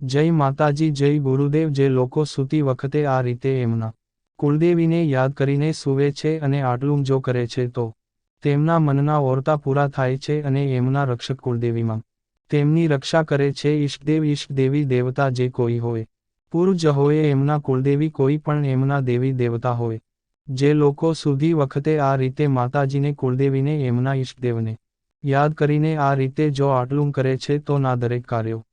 જય માતાજી, જય ગુરુદેવ, જે લોકો સૂતી વખતે આ રીતે એમના કુળદેવીને યાદ કરીને સૂવે છે અને આટલું જો કરે છે તો તેમના મનના ઓરતા પૂરા થાય છે અને એમના રક્ષક કુળદેવીમાં તેમની રક્ષા કરે છે. ઈષ્ટદેવ, ઈષ્ટદેવી દેવતા જે કોઈ હોય પૂર્જ હોય, એમના કુળદેવી કોઈ પણ એમના દેવી દેવતા હોય. જે લોકો સુધી વખતે આ રીતે માતાજીને, કુળદેવીને, એમના ઈષ્ટદેવને યાદ કરીને આ રીતે જો આટલું કરે છે તો ના દરેક કાર્યો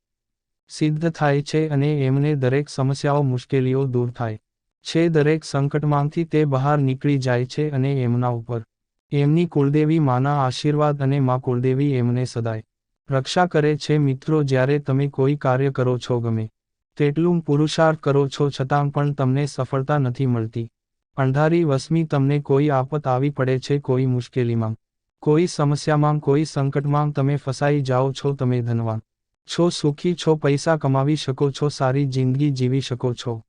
સિદ્ધ થાય છે અને એમને દરેક સમસ્યાઓ, મુશ્કેલીઓ દૂર થાય. છે, દરેક સંકટમાંથી તે બહાર નીકળી જાય છે અને એમના ઉપર. એમની કુળદેવી માના આશીર્વાદ અને મા કુળદેવી એમને સદાય. રક્ષા કરે છે મિત્રો જ્યારે તમે કોઈ કાર્ય કરો છો ગમે. તેટલું પુરુષાર્થ કરો છો છતાં પણ તમને સફળતા નથી મળતી. અંધારી વસમી તમને કોઈ આફત આવી પડે છે કોઈ મુશ્કેલીમાં. કોઈ સમસ્યામાં, કોઈ સંકટમાં તમે ફસાઈ જાઓ છો, તમે ધનવાન. છો સુખી છો પૈસા કમાવી શકો છો સારી જિંદગી જીવી શકો છો.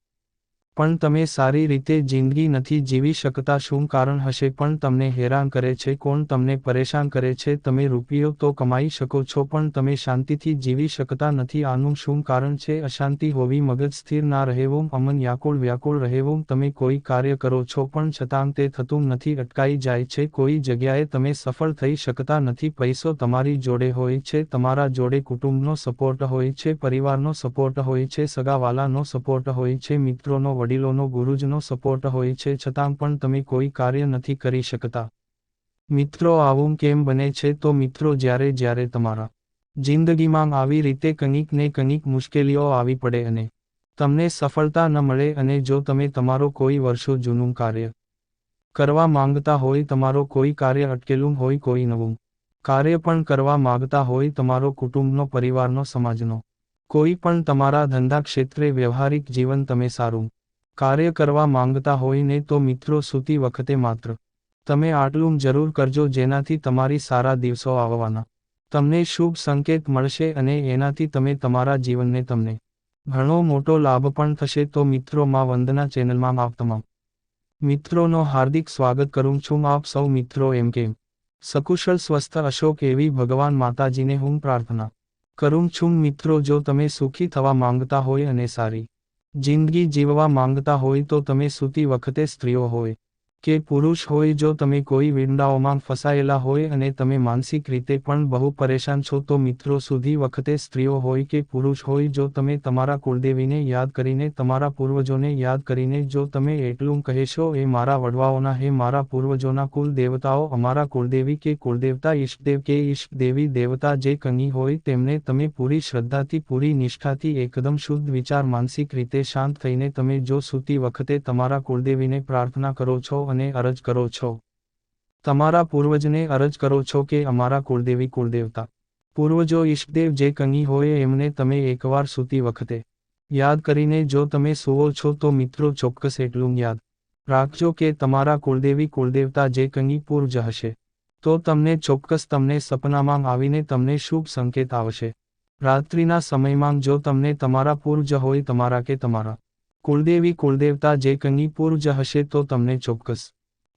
પણ તમે સારી રીતે જિંદગી નથી જીવી શકતા શું કારણ હશે પણ તમને હેરાન કરે છે, કોણ તમને પરેશાન કરે છે, તમે રૂપિયો તો કમાઈ શકો છો પણ તમે શાંતિથી જીવી શકતા નથી, આનું શું કારણ છે, અશાંતિ હોવી મગજ સ્થિર ના રહેવું, અમન વ્યાકુળ વ્યાકુળ રહેવું, તમે કોઈ કાર્ય કરો છો પણ છતાં તે થતું નથી, અટકાઈ જાય છે, કોઈ જગ્યાએ તમે સફળ થઈ શકતા નથી, પૈસો તમારી જોડે હોય છે, તમારા જોડે કુટુંબનો સપોર્ટ હોય છે, પરિવારનો સપોર્ટ હોય છે, સગાવાલાનો સપોર્ટ હોય છે, મિત્રોનો વડીલોનો, ગુરુજનો સપોર્ટ હોય છે, છતાં પણ તમે કોઈ કાર્ય નથી કરી શકતા. મિત્રો, આવું કેમ બને છે? તો મિત્રો, જ્યારે જ્યારે તમારા જિંદગીમાં આવી રીતે કંઈક ને કંઈક મુશ્કેલીઓ આવી પડે અને તમને સફળતા ન મળે અને જો તમે તમારો કોઈ વર્ષો જૂનું કાર્ય કરવા માંગતા હોય, તમારો કોઈ કાર્ય અટકેલું હોય, કોઈ નવું કાર્ય પણ કરવા માંગતા હોય, તમારો કુટુંબનો, પરિવારનો, સમાજનો, કોઈ પણ તમારા ધંધા ક્ષેત્રે વ્યવહારિક જીવન તમે સારું કાર્ય કરવા માંગતા હોય ને તો મિત્રો સૂતી વખતે માત્ર તમે આટલું જરૂર કરજો જેનાથી તમારી સારા દિવસો આવવાના. તમને શુભ સંકેત મળશે અને એનાથી તમે તમારા જીવનને તમને ઘણો મોટો લાભ પણ થશે. તો મિત્રો, માં વંદના ચેનલમાં આપ તમામ મિત્રોનો હાર્દિક સ્વાગત કરું છું. આપ સૌ મિત્રો એમ કેમ? સકુશળ, સ્વસ્થ, અશોક એવી ભગવાન માતાજીને હું પ્રાર્થના કરું છું. મિત્રો, જો તમે સુખી થવા માંગતા હોય અને સારી જિંદગી જીવવા માંગતા હોય તો તમે સૂતી વખતે સ્ત્રીઓ હોય. કે પુરુષ હોય જો તમે કોઈ વિંડાઓમાં ફસાયેલા હોય અને તમે માનસિક રીતે પણ બહુ પરેશાન છો, તો મિત્રો સુધી વખતે સ્ત્રીઓ હોય કે પુરુષ હોય જો તમે તમારા કુળદેવીને યાદ કરીને, તમારા પૂર્વજોને યાદ કરીને જો તમે એટલું કહેશો એ મારા વડવાઓના, હે મારા પૂર્વજોના કુલ દેવતાઓ અમારા કુળદેવી કે કુળદેવતા ઈષ્ટદેવ કે ઈષ્ટદેવી દેવતા જે કંઈ હોય તેમને તમે પૂરી શ્રદ્ધાથી, પૂરી નિષ્ઠાથી એકદમ શુદ્ધ વિચાર, માનસિક રીતે શાંત થઈને તમે જો સૂતી વખતે તમારા કુળદેવીને પ્રાર્થના કરો છો અને અરજ કરો છો. તમારા પૂર્વજને અરજ કરો છો કે અમારા કુળદેવી કુળદેવતા. પૂર્વજો ઈષ્ટદેવ જે કંગી હોય એમને તમે એકવાર સૂતી વખતે. યાદ કરીને જો તમે સુવો છો તો મિત્રો ચોક્કસ એટલું યાદ રાખજો કે તમારા કુળદેવી કુળદેવતા જે કંગી પૂર્જ હશે, તો તમને ચોક્કસ તમને સપનામાં આવીને તમને શુભ સંકેત આવશે. રાત્રિના સમયમાં જો તમને તમારા પૂર્જ હોય તમારા કે તમારા કુળદેવી કુળદેવતા જે કંગી પૂર્વજ હશે તો તમને ચોક્કસ.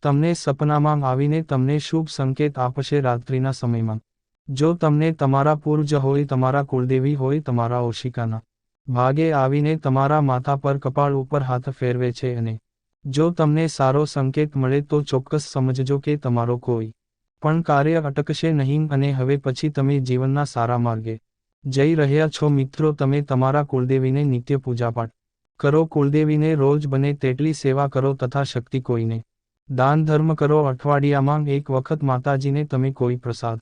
તમને સપનામાં આવીને તમને શુભ સંકેત આપશે રાત્રિના સમયમાં. જો તમને તમારા પૂર્જ હોય, તમારા કુળદેવી હોય, તમારા ઓશિકાના ભાગે આવીને તમારા માથા પર કપાળ ઉપર હાથ ફેરવે છે અને જો તમને સારો સંકેત મળે તો ચોક્કસ સમજજો કે તમારો કોઈ પણ કાર્ય અટકશે નહીં અને હવે પછી તમે જીવનના સારા માર્ગે જઈ રહ્યા છો. મિત્રો, તમે તમારા કુળદેવીને નિત્ય પૂજાપાઠ કરો, કુળદેવીને રોજ બને તેટલી સેવા કરો તથા શક્તિ કોઈને. દાન ધર્મ કરો, અઠવાડિયામાં એક વખત માતાજીને તમે કોઈ પ્રસાદ.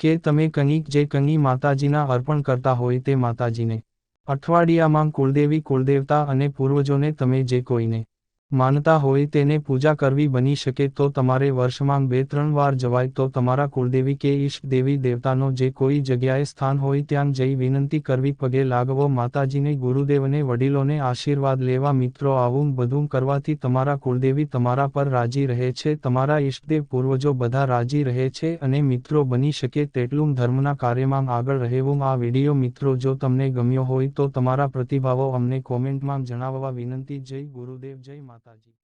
કે તમે કંઈક જે કંઈ માતાજીના અર્પણ કરતા હોય તે માતાજીને. અઠવાડિયામાં કુળદેવી, કુળદેવતા અને પૂર્વજોને તમે જે કોઈને. માનતા હોય તેને પૂજા કરવી બની શકે તો તમારે વર્ષમાં બે ત્રણ વાર જવાય તો તમારા કુળદેવી કે ઈષ્ટ દેવી દેવતાનો જે કોઈ જગ્યાએ સ્થાન હોય ત્યાં જઈ વિનંતી કરવી પગે લાગવો માતાજીને, ગુરુદેવને, વડીલોને આશીર્વાદ લેવા મિત્રો આવું બધું કરવાથી તમારા કુળદેવી તમારા પર રાજી રહે છે, તમારા ઈષ્ટદેવ પૂર્વજો બધા રાજી રહે છે અને મિત્રો બની શકે તેટલું ધર્મના કાર્યમાં આગળ રહેવું. આ વીડિયો મિત્રો જો તમને ગમ્યો હોય તો તમારા પ્રતિભાવો અમને કોમેન્ટમાં જણાવવા વિનંતી. જય ગુરુદેવ, જય માતા માતાજી